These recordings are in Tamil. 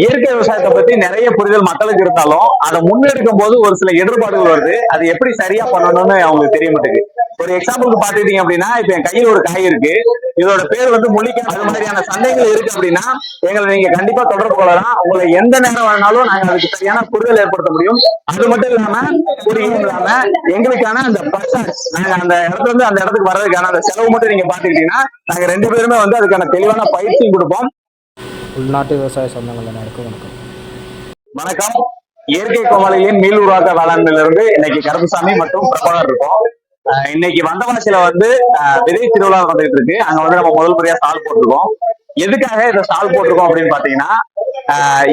இயற்கை விவசாயத்தை பத்தி நிறைய புரிதல் மக்களுக்கு இருந்தாலும் அதை முன்னெடுக்கும் போது ஒரு சில இடர்பாடுகள் வருது. அது எப்படி சரியா பண்ணணும்னு அவங்களுக்கு தெரிய மாட்டேங்குது. ஒரு எக்ஸாம்பிளுக்கு பாத்துக்கிட்டீங்க அப்படின்னா இப்ப என் கையில் ஒரு காய் இருக்கு. இதோட பேர் வந்து முள்ளிக்காய் அது மாதிரியான சந்தைகள் இருக்கு அப்படின்னா எங்களை நீங்க கண்டிப்பா தொடர்பு கொள்ளலாம். உங்களை எந்த நேரம் வேணாலும் நாங்க அதுக்கு சரியான புரிதல் ஏற்படுத்த முடியும். அது மட்டும் இல்லாம புரியும் இல்லாம எங்களுக்கான அந்த பர்சன்ஸ் நாங்க அந்த இடத்துல இருந்து அந்த இடத்துக்கு வர்றதுக்கான அந்த செலவு மட்டும் நீங்க பாத்துக்கிட்டீங்கன்னா நாங்க ரெண்டு பேருமே வந்து அதுக்கான தெளிவான பயிற்சியும் கொடுப்போம். உள்நாட்டு விவசாய சொந்தங்கள் அனைவருக்கும் வணக்கம். வணக்கம். இயற்கை கோமாளிகளின் மீள் உருவாக்க வேளாண்மையில இருந்து இன்னைக்கு கருப்புசாமி மற்றும் பிரபாகர் இருக்கும். இன்னைக்கு வந்தவனசில வந்து விதை திருவிழா வந்துட்டு இருக்கு. அங்க வந்து நம்ம முதல் முறையா ஸ்டால் போட்டிருக்கோம். எதுக்காக இதை ஸ்டால் போட்டிருக்கோம் அப்படின்னு பாத்தீங்கன்னா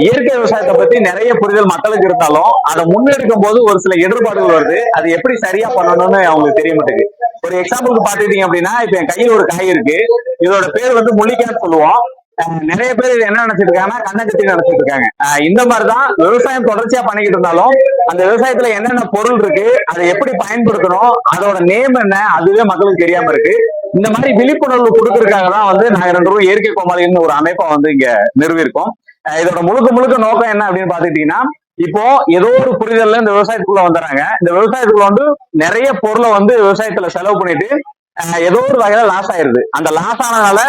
இயற்கை விவசாயத்தை பத்தி நிறைய புரிதல் மக்களுக்கு இருந்தாலும் அதை முன்னெடுக்கும் போது ஒரு சில இடர்பாடுகள் வருது. அது எப்படி சரியா பண்ணணும்னு அவங்களுக்கு தெரிய மாட்டேங்குது. ஒரு எக்ஸாம்பிளுக்கு பாத்துக்கிட்டீங்க அப்படின்னா இப்ப என் கையில் ஒரு காய் இருக்கு. இதோட பேர் வந்து முள்ளிக்காய்னு சொல்லுவோம். நிறைய பேர் என்ன நினைச்சிட்டு இருக்காங்கன்னா கண்ணக்கட்டி நினைச்சிட்டு இருக்காங்க இந்த மாதிரிதான் விவசாயம் தொடர்ச்சியா பண்ணிக்கிட்டு இருந்தாலும் அந்த விவசாயத்துல என்னென்ன பொருள் இருக்கு அதை எப்படி பயன்படுத்தணும் அதோட நேம் என்ன அதுவே மக்களுக்கு தெரியாம இருக்கு. இந்த மாதிரி விழிப்புணர்வு கொடுக்கறதுக்காக தான் வந்து நாங்க ரெண்டு ரூபா இயற்கை கோமாளின்னு ஒரு அமைப்பை வந்து இங்க நிறுவிருக்கோம் இதோட முழுக்க முழுக்க நோக்கம் என்ன அப்படின்னு பாத்துக்கிட்டீங்கன்னா இப்போ ஏதோ ஒரு புரிதல்ல இந்த விவசாயத்துக்குள்ள வந்துடுறாங்க. இந்த விவசாயத்துக்குள்ள வந்து நிறைய பொருளை வந்து விவசாயத்துல செலவு பண்ணிட்டு ஏதோ ஒரு வகையில லாஸ் ஆயிருது. அந்த லாஸ் ஆனதுனால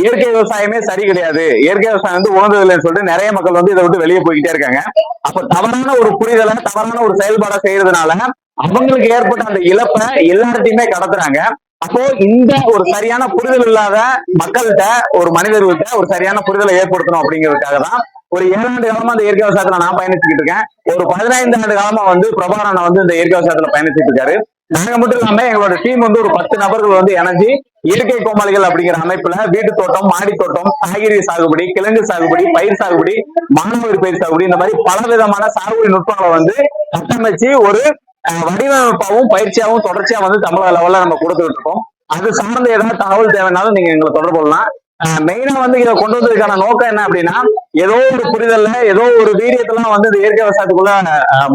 இயற்கை விவசாயமே சரி கிடையாது. இயற்கை விவசாயம் வந்து உணர்ந்தது இல்லைன்னு சொல்லிட்டு நிறைய மக்கள் வந்து இதை விட்டு வெளியே போய்கிட்டே இருக்காங்க. அப்ப தவறான ஒரு புரிதலை தவறான ஒரு செயல்பாடை செய்யறதுனால அவங்களுக்கு ஏற்பட்ட அந்த இழப்பை எல்லார்ட்டையுமே கடத்துறாங்க. அப்போ இந்த ஒரு சரியான புரிதல் இல்லாத மக்கள்கிட்ட ஒரு மனிதர்கள்ட்ட ஒரு சரியான புரிதலை ஏற்படுத்தணும் அப்படிங்கிறதுக்காக தான் ஒரு ஏழாண்டு காலமா இந்த இயற்கை விவசாயத்துல நான் பயணிச்சுக்கிட்டு இருக்கேன். ஒரு பதினைந்து ஆண்டு காலமா வந்து பிரபாகரன் வந்து இந்த இயற்கை விவசாயத்துல பயணிச்சுட்டு இருக்காரு. நாங்க மட்டும் இல்லாம எங்களோட டீம் வந்து ஒரு பத்து நபர்கள் வந்து இணைஞ்சு இயற்கை கோமாளிகள் அப்படிங்கிற அமைப்புல வீட்டு தோட்டம் மாடி தோட்டம் காய்கறி சாகுபடி கிழங்கு சாகுபடி பயிர் சாகுபடி மாணவர் பயிர் சாகுபடி இந்த மாதிரி பல விதமான சாகுபடி நுட்பங்களை வந்து கட்டமைச்சு ஒரு வடிவமைப்பாகவும் வடிவமைப்பாவும் பயிற்சியாவும் தொடர்ச்சியா வந்து தமிழக லெவல்ல நம்ம கொடுத்துட்டு இருக்கோம். அது சார்ந்த ஏதாவது தகவல் தேவைனாலும் நீங்க எங்களை தொடர்பு கொள்ளலாம். மெயினா வந்து இதை கொண்டு வந்ததுக்கான நோக்கம் என்ன அப்படின்னா ஏதோ ஒரு புரிதல்ல ஏதோ ஒரு வீரியத்தெல்லாம் வந்து இந்த இயற்கை விவசாயத்துக்குள்ள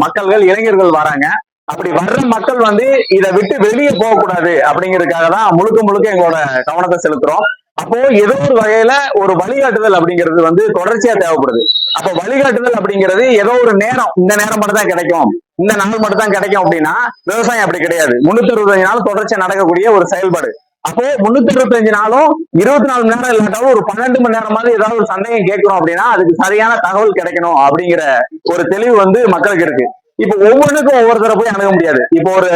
மக்கள்கள் இளைஞர்கள் வராங்க. அப்படி வர்ற மக்கள் வந்து இதை விட்டு வெளியே போகக்கூடாது அப்படிங்கிறதுக்காக தான் முழுக்க முழுக்க எங்களோட கவனத்தை செலுத்துறோம். அப்போ ஏதோ ஒரு வகையில ஒரு வழிகாட்டுதல் அப்படிங்கிறது வந்து தொடர்ச்சியா தேவைப்படுது. அப்போ வழிகாட்டுதல் அப்படிங்கிறது ஏதோ ஒரு நேரம் இந்த நேரம் மட்டும் தான் கிடைக்கும். இந்த நாள் மட்டும் தான் கிடைக்கும் அப்படின்னா விவசாயம் அப்படி கிடையாது. முன்னூத்தி அறுபத்தஞ்சு நாள் தொடர்ச்சியா நடக்கக்கூடிய ஒரு செயல்பாடு. அப்போ முன்னூத்தி அறுபத்தஞ்சு நாளும் இருபத்தி நாலு மணி நேரம் இல்லாட்டாலும் ஒரு பன்னெண்டு மணி நேரமாவது ஏதாவது ஒரு சந்தேகம் கேட்கணும் அப்படின்னா அதுக்கு சரியான தகவல் கிடைக்கணும் அப்படிங்கிற ஒரு தெளிவு வந்து மக்களுக்கு இருக்கு. இப்ப ஒவ்வொன்றுக்கும் ஒவ்வொருத்தரை போய் அணுக முடியாது. இப்போ ஒரு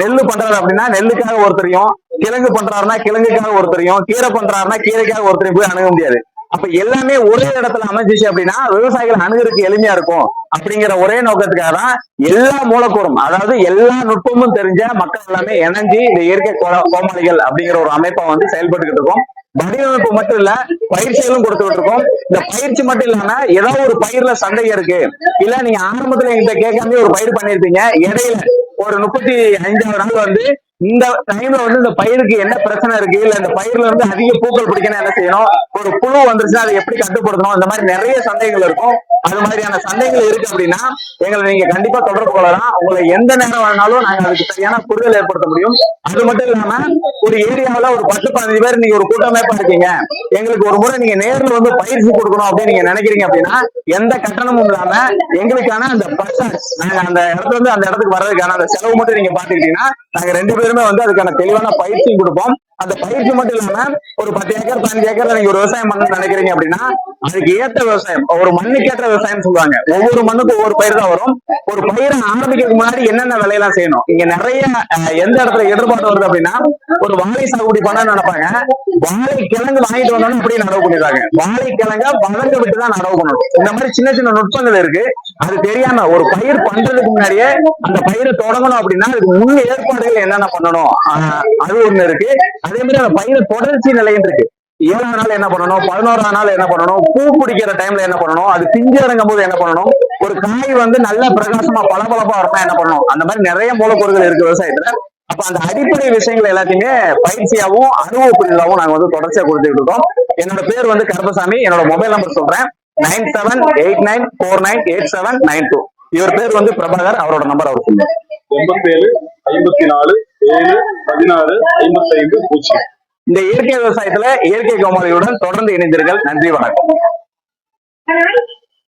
நெல்லு பண்றாரு அப்படின்னா நெல்லுக்காக ஒருத்தரையும் கிழங்கு பண்றாருன்னா கிழங்குக்காக ஒருத்தரையும் கீரை பண்றாருன்னா கீரைக்காக ஒருத்தரையும் போய் அணுக முடியாது. அப்ப எல்லாமே ஒரே இடத்துல அமைஞ்சிச்சு அப்படின்னா விவசாயிகள் அணுகிறதுக்கு எளிமையா இருக்கும். அப்படிங்கிற ஒரே நோக்கத்துக்காக தான் எல்லா மூலக்கூறும் அதாவது எல்லா நுட்பமும் தெரிஞ்ச மக்கள் எல்லாமே இணைஞ்சு இந்த இயற்கை கோமாளிகள் அப்படிங்கிற ஒரு அமைப்பை வந்து செயல்பட்டுக்கிட்டு இருக்கும். வடிவமைப்பு மட்டும் இல்ல பயிற்சிகளும் கொடுத்துட்டு இருக்கோம் இந்த பயிற்சி மட்டும் இல்லாம ஏதாவது ஒரு பயிர்ல சந்தேகம் இருக்கு. இல்ல நீங்க ஆரம்பத்துல எங்கிட்ட கேட்காம ஒரு பயிர் பண்ணிருப்பீங்க. இடையில ஒரு முப்பத்தி அஞ்சாவது நாள் வந்து இந்த டைம்ல வந்து இந்த பயிருக்கு என்ன பிரச்சனை இருக்கு? இல்ல இந்த பயிர்ல வந்து அதிக பூக்கள் பிடிக்கணும் என்ன செய்யணும்? ஒரு புழு வந்துருச்சுன்னா அதை எப்படி கட்டுப்படுத்தணும்? இந்த மாதிரி நிறைய சந்தேகங்கள் இருக்கும். அது மாதிரியான சந்தேகங்கள் இருக்கு அப்படின்னா எங்களை நீங்க கண்டிப்பா தொடர்பு கொள்ளலாம். உங்களை எந்த நேரம் வேணாலும் நாங்க அதுக்கு சரியான புரிதல் ஏற்படுத்த முடியும். அது மட்டும் இல்லாம ஒரு ஏரியாவில ஒரு பத்து பதினஞ்சு பேர் நீங்க ஒரு கூட்டமைப்பா இருக்கீங்க. எங்களுக்கு ஒரு முறை நீங்க நேர்ல வந்து பயிற்சி கொடுக்கணும் அப்படின்னு நீங்க நினைக்கிறீங்க அப்படின்னா எந்த கட்டணமும் இல்லாம எங்களுக்கான அந்த பர்சன்ஸ் நாங்க அந்த இடத்துல இருந்து அந்த இடத்துக்கு வர்றதுக்கான அந்த செலவு மட்டும் நீங்க பாத்துக்கிட்டீங்கன்னா நாங்க ரெண்டு பேருமே வந்து அதுக்கான தெளிவான பயிற்சியும் கொடுப்போம். அந்த பயிற்சி மட்டும் இல்லாம ஒரு பத்து ஏக்கர் பதினஞ்சு ஏக்கர் நீங்க ஒரு விவசாயம் பண்ணணும்னு நினைக்கிறீங்க அப்படின்னா அதுக்கு ஏற்ற விவசாயம் ஒரு மண்ணுக்கு ஏற்ற விவசாயம் சொல்லுவாங்க. ஒவ்வொரு மண்ணுக்கும் ஒவ்வொரு பயிர் தான் வரும். ஒரு பயிரை ஆரம்பிக்கிறதுக்கு முன்னாடி என்னென்ன விலையெல்லாம் செய்யணும்? இங்க நிறைய எந்த இடத்துல எதிர்பார்த்து வருது அப்படின்னா ஒரு வாழை சாகுபடி பண்ண நினைப்பாங்க. வாழை கிழங்கு வாங்கிட்டு வந்தோம்னு அப்படியே நடவு பண்ணிடுறாங்க. வாழை கிழங்க வளர்ந்து விட்டு தான் நடவு பண்ணணும். இந்த மாதிரி சின்ன சின்ன நுட்பங்கள் இருக்கு. அது தெரியாம ஒரு பயிர் பண்றதுக்கு முன்னாடியே அந்த பயிரை தொடங்கணும் அப்படின்னா அதுக்கு முன் ஏற்பாடுகள் என்னென்ன பண்ணணும்? அது ஒண்ணு இருக்கு. அதே மாதிரி அந்த பயிரை தொடர்ச்சி நிலைன்னு இருக்கு. ஏழாவது நாள் என்ன பண்ணணும்? பதினோராம் நாள் என்ன பண்ணணும்? பூ பிடிக்கிற டைம்ல என்ன பண்ணணும்? அது பிஞ்சு இறங்கும் போது என்ன பண்ணணும்? ஒரு காய் வந்து நல்ல பிரகாசமா பளபளப்பா வரணும் என்ன பண்ணணும்? அந்த மாதிரி நிறைய மூலப்பொருட்கள் இருக்கு விவசாயத்துல. அப்ப அந்த அடிப்படை விஷயங்கள் எல்லாத்தையுமே பயிற்சியாவும் அனுபவ புரிதலாவும் நாங்க வந்து தொடர்ச்சியா கொடுத்துட்டு இருக்கோம். என்னோட பேர் வந்து கருப்பசாமி. என்னோட மொபைல் நம்பர் சொல்றேன். Nine seven eight nine four nine eight seven nine two இவர் பேர் வந்து பிரபாகர். அவரோட நம்பர் அவர் சொல்லுங்க எண்பத்தேழு ஐம்பத்தி நாலு ஏழு பதினாறு ஐம்பத்தைந்து பூஜ்ஜியம். இந்த இயற்கை விவசாயத்துல இயற்கை கோமாளியுடன் தொடர்ந்து இணைந்தீர்கள் நன்றி வணக்கம்.